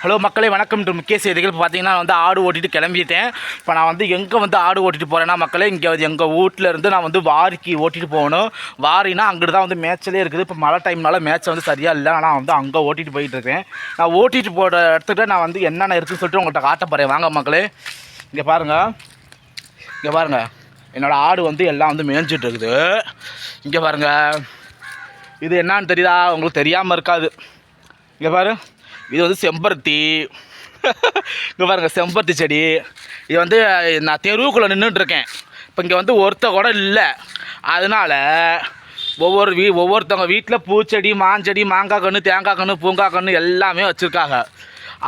Hello மக்களே வணக்கம். To முக்கிய செய்திகள் இப்போ பார்த்தீங்கன்னா வந்து ஆடு ஓட்டிட்டு கிளம்பிட்டேன். இப்போ நான் வந்து எங்கே வந்து ஆடு ஓட்டிட்டு போகிறேன்னா மக்களே இங்கே எங்கள் வீட்டில் இருந்து நான் வந்து வாரிக்கு ஓட்டிட்டு போகணும். வாரினா அங்கிட்டு தான் வந்து மேட்ச்லேயே இருக்குது. இப்போ மழை டைம்னால மேட்ச் வந்து சரியாக இல்லை. ஆனால் வந்து அங்கே ஓட்டிட்டு போயிட்டு இருக்கேன். நான் ஓட்டிட்டு போகிற இடத்துக்கிட்ட நான் வந்து என்னென்ன இருக்குன்னு சொல்லிட்டு உங்கள்கிட்ட காட்ட போகிறேன் வாங்க மக்களே. இங்கே பாருங்கள் இங்கே பாருங்கள் என்னோடய ஆடு வந்து எல்லாம் வந்து மேய்ஞ்சிட்டு இருக்குது. இங்கே பாருங்கள் இது என்னன்னு தெரியுதா? உங்களுக்கு தெரியாமல் இருக்காது. இங்கே பாரு. இது வந்து செம்பருத்தி. இங்கே பாருங்கள் செம்பருத்தி செடி. இது வந்து நான் தெருவுக்குள்ளே நின்றுட்டு இருக்கேன் இப்போ இங்கே வந்து ஒருத்த கூட இல்லை. அதனால் ஒவ்வொரு வீ ஒவ்வொருத்தவங்க வீட்டில் பூச்செடி மாஞ்செடி மாங்காய் கன்று தேங்காய் கன்று பூங்காய் கன்று எல்லாமே வச்சுருக்காங்க.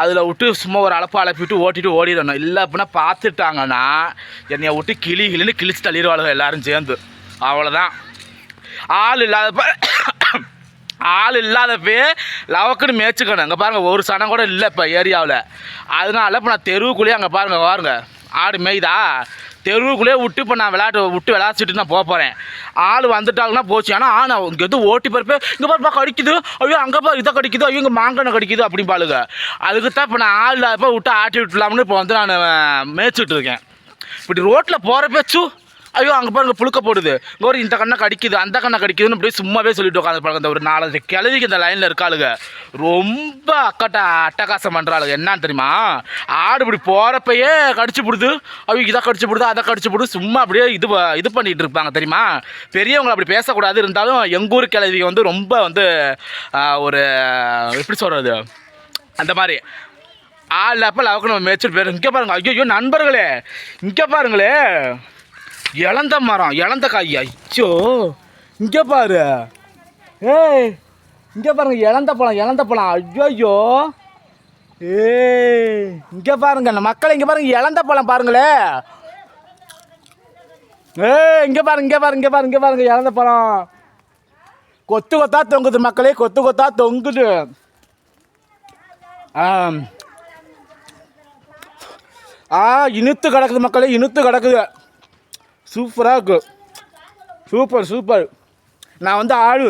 அதில் விட்டு சும்மா ஒரு அளப்பு அளப்பிட்டு ஓட்டிட்டு ஓடிடணும். இல்லை அப்படின்னா பார்த்துட்டாங்கன்னா என்னைய விட்டு கிளி கிளின்னு கிழிச்சு தள்ளிடுவாளுங்க எல்லோரும் சேர்ந்து. அவ்வளோதான் ஆள் இல்லாதப்ப ஆள் இல்லாதப்பே லவக்குன்னு மேய்ச்சிக்கணும். அங்கே பாருங்கள் ஒரு சனம் கூட இல்லை இப்போ ஏரியாவில். அதனால இப்போ நான் தெருவுக்குள்ளேயே அங்கே பாருங்கள் பாருங்கள் ஆடு மேய்தா? தெருவுக்குள்ளேயே விட்டு இப்போ நான் விளையாட்டு விட்டு விளையாச்சிட்டு நான் போக போகிறேன் ஆள் வந்துட்டாங்கன்னா போச்சு. ஆனால் ஆனால் நான் இங்கே எதுவும் ஓட்டி பருப்பு. இங்கே பாருப்பா கடிக்குது. ஐயோ அங்கே பா இதை கடிக்குது. ஐயோ இங்கே மாங்கனை கடிக்குது அப்படிம்பாளுங்க அதுக்கு தான் இப்போ நான் ஆள் இல்லாதப்போ விட்டு ஆட்டி விட்டுலாம்னு இப்போ வந்து நான் மேய்ச்சிட்டு இருக்கேன். இப்படி ரோட்டில் போகிறப்ப ஐயோ அங்கே பாருங்க புழுக்க போடுது. ஒரு இந்த கண்ணை கடிக்குது அந்த கண்ணை கடிக்குதுன்னு அப்படியே சும்மாவே சொல்லிட்டு உட்காந்து பழக்கம் இந்த ஒரு நாலஞ்சு கிழவிக்கு இந்த லைனில் இருக்காளுங்க. ரொம்ப அக்கட்டா அட்டகாசம் பண்ணுறாளுங்க என்னன்னு தெரியுமா? ஆடு இப்படி போகிறப்பயே கடிச்சு போடுது. ஐயோ இதை கடிச்சு போடுது அதை கடிச்சு போடுது. சும்மா அப்படியே இது இது பண்ணிட்டு இருப்பாங்க தெரியுமா? பெரியவங்க அப்படி பேசக்கூடாது. இருந்தாலும் எங்கள் ஊர் கிழவி வந்து ரொம்ப வந்து ஒரு எப்படி சொல்கிறது அந்த மாதிரி. ஆள் அப்போ லவக்கு நம்ம மேய்ச்சிட்டு போயிடும் இங்கே பாருங்கள் ஐயோ நண்பர்களே. இங்கே பாருங்களே. இழந்த மரம் இழந்த காய். ஐயோ இங்கே பாரு. ஏய் இங்கே பாருங்க இழந்த பழம் இழந்த பழம். ஐயோயோ. ஏய் இங்கே பாருங்க இந்த மக்களை இங்கே பாருங்க இழந்த பழம் பாருங்களே. ஏய் இங்கே பாருங்க இங்கே பாருங்க இங்கே பாருங்க இங்கே பாருங்க இழந்த பழம். கொத்து கொத்தா தொங்குது மக்களே கொத்து கொத்தா தொங்குது. ஆ இனித்து கிடக்குது மக்களே இனித்து கிடக்குது. சூப்பராக இருக்கும் சூப்பர் சூப்பர். நான் வந்து ஆள்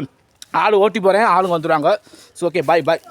ஆள் ஓட்டி போகிறேன் ஆளுங்க வந்துடுவாங்க ஸோ ஓகே பாய் பாய்